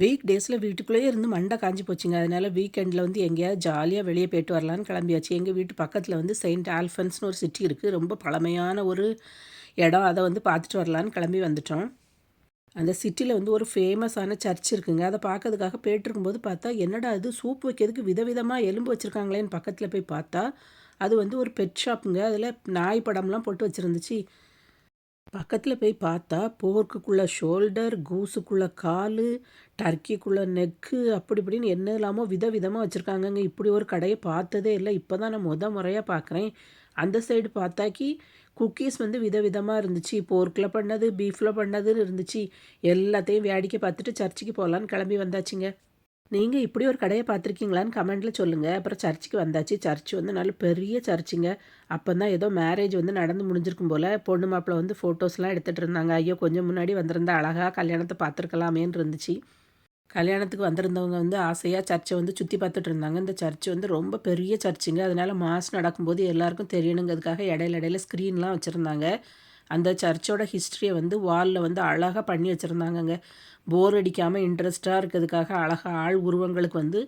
Week டேஸில் வீட்டுக்குள்ளேயே இருந்து மண்டை காஞ்சி போச்சுங்க. அதனால் வீக்கெண்டில் வந்து எங்கேயாவது ஜாலியாக வெளியே போயிட்டு வரலான்னு கிளம்பியாச்சு. எங்கள் வீட்டு பக்கத்தில் வந்து செயின்ட் ஆல்ஃபன்ஸ்னு ஒரு சிட்டி இருக்குது ரொம்ப பழமையான ஒரு இடம். அதை வந்து பார்த்துட்டு வரலான்னு கிளம்பி வந்துட்டோம். அந்த சிட்டியில் வந்து ஒரு ஃபேமஸான சர்ச் இருக்குங்க. அதை பார்க்கறதுக்காக போயிட்டுருக்கும்போது பார்த்தா என்னடா இது? சூப் வைக்கிறதுக்கு விதவிதமாக எலும்பு வச்சுருக்காங்களேன்னு பக்கத்தில் போய் பார்த்தா அது வந்து ஒரு பெட் ஷாப்புங்க அதில் நாய் படம்லாம் போட்டு வச்சுருந்துச்சு. பக்கத்தில் போய் பார்த்தா போர்க்குக்குள்ளே ஷோல்டர் கூஸுக்குள்ளே கால் டர்க்கிக்குள்ளே நெக்கு அப்படி இப்படின்னு என்ன இல்லாமல் வித விதமாக வச்சுருக்காங்கங்க. இப்படி ஒரு கடையை பார்த்ததே இல்லை. இப்போ தான் நான் முத முறையாக பார்க்குறேன். அந்த சைடு பார்த்தாக்கி குக்கீஸ் வந்து விதவிதமாக இருந்துச்சு. போர்க்கில் பண்ணது பீஃபில் பண்ணதுன்னு இருந்துச்சு. எல்லாத்தையும் வேடிக்கை பார்த்துட்டு சர்ச்சுக்கு போகலான்னு கிளம்பி வந்தாச்சுங்க. நீங்கள் இப்படி ஒரு கடையை பார்த்துருக்கீங்களான்னு கமெண்ட்டில் சொல்லுங்கள் அப்புறம் சர்ச்சுக்கு வந்தாச்சு. சர்ச் வந்து நல்ல பெரிய சர்ச்சுங்க. அப்போ தான் ஏதோ மேரேஜ் வந்து நடந்து முடிஞ்சிருக்கும் போல். பொண்ணு மாப்பிள்ள வந்து ஃபோட்டோஸ்லாம் எடுத்துகிட்டு இருந்தாங்க. ஐயோ கொஞ்சம் முன்னாடி வந்திருந்தா அழகாக கல்யாணத்தை பார்த்துருக்கலாமேன்னு இருந்துச்சு. கல்யாணத்துக்கு வந்திருந்தவங்க வந்து ஆசையாக சர்ச்சை வந்து சுற்றி பார்த்துட்டு இருந்தாங்க. இந்த சர்ச் வந்து ரொம்ப பெரிய சர்ச்சுங்க. அதனால் மாஸ் நடக்கும்போது எல்லாருக்கும் தெரியணுங்கிறதுக்காக இடையில இடையில ஸ்க்ரீன்லாம் வச்சுருந்தாங்க. அந்த சர்ச்சோட ஹிஸ்ட்ரியை வந்து வாலில் வந்து அழகாக பண்ணி வச்சுருந்தாங்கங்க. போர் அடிக்காமல் இன்ட்ரெஸ்ட்டாக இருக்கிறதுக்காக அழகாக ஆள் உருவங்களுக்கு வந்து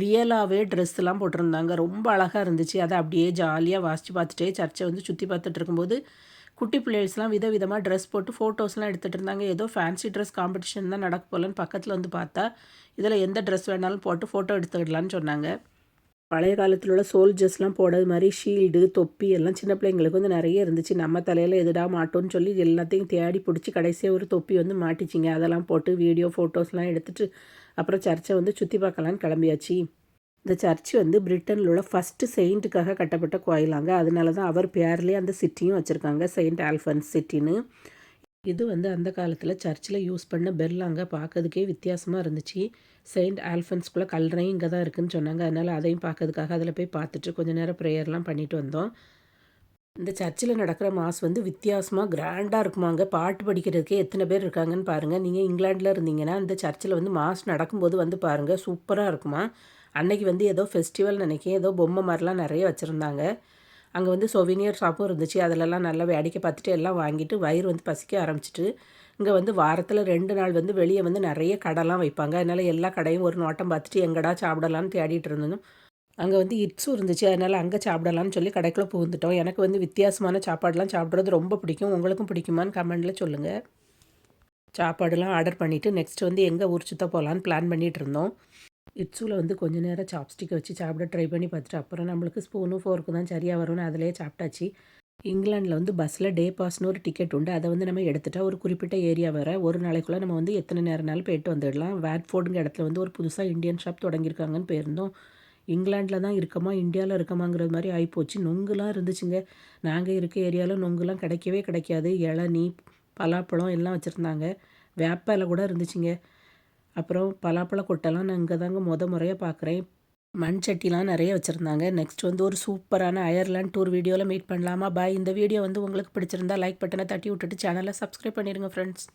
ரியலாகவே ட்ரெஸ்லாம் போட்டிருந்தாங்க. ரொம்ப அழகாக இருந்துச்சு. அதை அப்படியே ஜாலியாக வாசித்து பார்த்துட்டே சர்ச்சை வந்து சுற்றி பார்த்துட்டு இருக்கும்போது குட்டி பிள்ளைகள்ஸ்லாம் வித விதமாக ட்ரெஸ் போட்டு ஃபோட்டோஸ்லாம் எடுத்துகிட்டு இருந்தாங்க. ஏதோ ஃபேன்சி ட்ரெஸ் காம்படிஷன் தான் நடக்க போகலன்னு பக்கத்தில் வந்து பார்த்தா இதில் எந்த ட்ரெஸ் வேணாலும் போட்டு ஃபோட்டோ எடுத்துக்கிடலான்னு சொன்னாங்க. பழைய காலத்தில் உள்ள சோல்ஜர்ஸ்லாம் போடுறது மாதிரி ஷீல்டு தொப்பி எல்லாம் சின்ன பிள்ளைங்களுக்கு வந்து நிறைய இருந்துச்சு. நம்ம தலையில் எதுடா மாட்டோன்னு சொல்லி எல்லாத்தையும் தேடி பிடிச்சி கடைசியாக ஒரு தொப்பி வந்து மாட்டிச்சிங்க. அதெல்லாம் போட்டு வீடியோ ஃபோட்டோஸ்லாம் எடுத்துகிட்டு அப்புறம் சர்ச்சை வந்து சுற்றி பார்க்கலான்னு கிளம்பியாச்சு. இந்த சர்ச் வந்து பிரிட்டனில் உள்ள ஃபஸ்ட்டு செயிண்ட்டுக்காக கட்டப்பட்ட கோயிலாங்க. அதனால தான் அவர் பேர்லேயே அந்த சிட்டியும் வச்சுருக்காங்க. செயின்ட் ஆல்ஃபன்ஸ் சிட்டின்னு இது வந்து அந்த காலத்தில் சர்ச்சில் யூஸ் பண்ண பெர்லாங்க பார்க்கறதுக்கே வித்தியாசமாக இருந்துச்சு. செயின்ட் ஆல்ஃபன்ஸ்குள்ளே கல்லறையும் இங்கே தான் இருக்குதுன்னு சொன்னாங்க. அதனால் அதையும் பார்க்கறதுக்காக அதில் போய் பார்த்துட்டு கொஞ்சம் நேரம் ப்ரேயர்லாம் பண்ணிட்டு வந்தோம். இந்த சர்ச்சில் நடக்கிற மாஸ் வந்து வித்தியாசமாக கிராண்டாக இருக்குமாங்க பாட்டு படிக்கிறதுக்கே எத்தனை பேர் இருக்காங்கன்னு பாருங்கள் நீங்கள் இங்கிலாண்டில் இருந்தீங்கன்னா இந்த சர்ச்சில் வந்து மாஸ் நடக்கும்போது வந்து பாருங்கள் சூப்பராக இருக்குமா? அன்னைக்கு வந்து ஏதோ ஃபெஸ்டிவல் நினைக்க ஏதோ பொம்மை மாதிரிலாம் நிறைய வச்சுருந்தாங்க. அங்கே வந்து சொவினியர் ஷாப்பும் இருந்துச்சு. அதிலெல்லாம் நல்லா வேடிக்கை பார்த்துட்டு எல்லாம் வாங்கிட்டு வயிறு வந்து பசிக்க ஆரம்பிச்சிட்டு இங்கே வந்து வாரத்தில் ரெண்டு நாள் வந்து வெளியே வந்து நிறைய கடைலாம் வைப்பாங்க. அதனால் எல்லா கடையும் ஒரு நோட்டம் பார்த்துட்டு எங்கடா சாப்பிடலான்னு தேடிட்டு இருந்தோம் அங்கே வந்து இட்ஸும் இருந்துச்சு. அதனால் அங்கே சாப்பிடலான்னு சொல்லி கடைக்குள்ளே புகுந்துட்டோம். எனக்கு வந்து வித்தியாசமான சாப்பாடெலாம் சாப்பிட்றது ரொம்ப பிடிக்கும். உங்களுக்கும் பிடிக்குமான்னு கமெண்டில் சொல்லுங்கள் சாப்பாடுலாம் ஆர்டர் பண்ணிவிட்டு நெக்ஸ்ட் வந்து எங்கே ஊர் சுத்த போகலான்னு பிளான் பண்ணிகிட்டு இருந்தோம். இட்ஸுவில் வந்து கொஞ்சம் நேரம் சாப்ஸ்டிக்கை வச்சு சாப்பிட ட்ரை பண்ணி பார்த்துட்டு அப்புறம் நம்மளுக்கு ஸ்பூனும் ஃபோர்க்கு தான் சரியாக வரும்னு அதிலே சாப்பிட்டாச்சு. இங்கிலாண்டில் வந்து பஸ்ஸில் டே பாஸ்னு ஒரு டிக்கெட் உண்டு. அதை வந்து நம்ம எடுத்துட்டா ஒரு குறிப்பிட்ட ஏரியா வர ஒரு நாளைக்குள்ளே நம்ம வந்து எத்தனை நேரம்னாலும் போயிட்டு வந்துடலாம். வேட்ஃபோர்டுங்க இடத்துல வந்து ஒரு புதுசாக இந்தியன் ஷாப் தொடங்கியிருக்காங்கன்னு போயிருந்தோம் இங்கிலாண்டில் தான் இருக்கமா இந்தியாவில் இருக்கமாங்கிறது மாதிரி ஆகிப்போச்சு நொங்குலாம் இருந்துச்சுங்க. நாங்கள் இருக்க ஏரியாவில் நொங்குலாம் கிடைக்கவே கிடைக்காது. இளநீ பலாப்பழம் எல்லாம் வச்சுருந்தாங்க. வேப்ப இலை கூட இருந்துச்சுங்க. அப்புறம் பலாப்பழ கொட்டைலாம் நான் இங்கே தாங்க முத முறையாக பார்க்குறேன் மண் சட்டிலாம் நிறைய வச்சுருந்தாங்க. நெக்ஸ்ட் வந்து ஒரு சூப்பரான அயர்லாண்ட் டூர் வீடியோவில் மீட் பண்ணலாமா? பாய் இந்த வீடியோ வந்து உங்களுக்கு பிடிச்சிருந்தா லைக் பட்டனை தட்டி விட்டுட்டு சேனலை சப்ஸ்கிரைப் பண்ணிடுங்க ஃப்ரெண்ட்ஸ்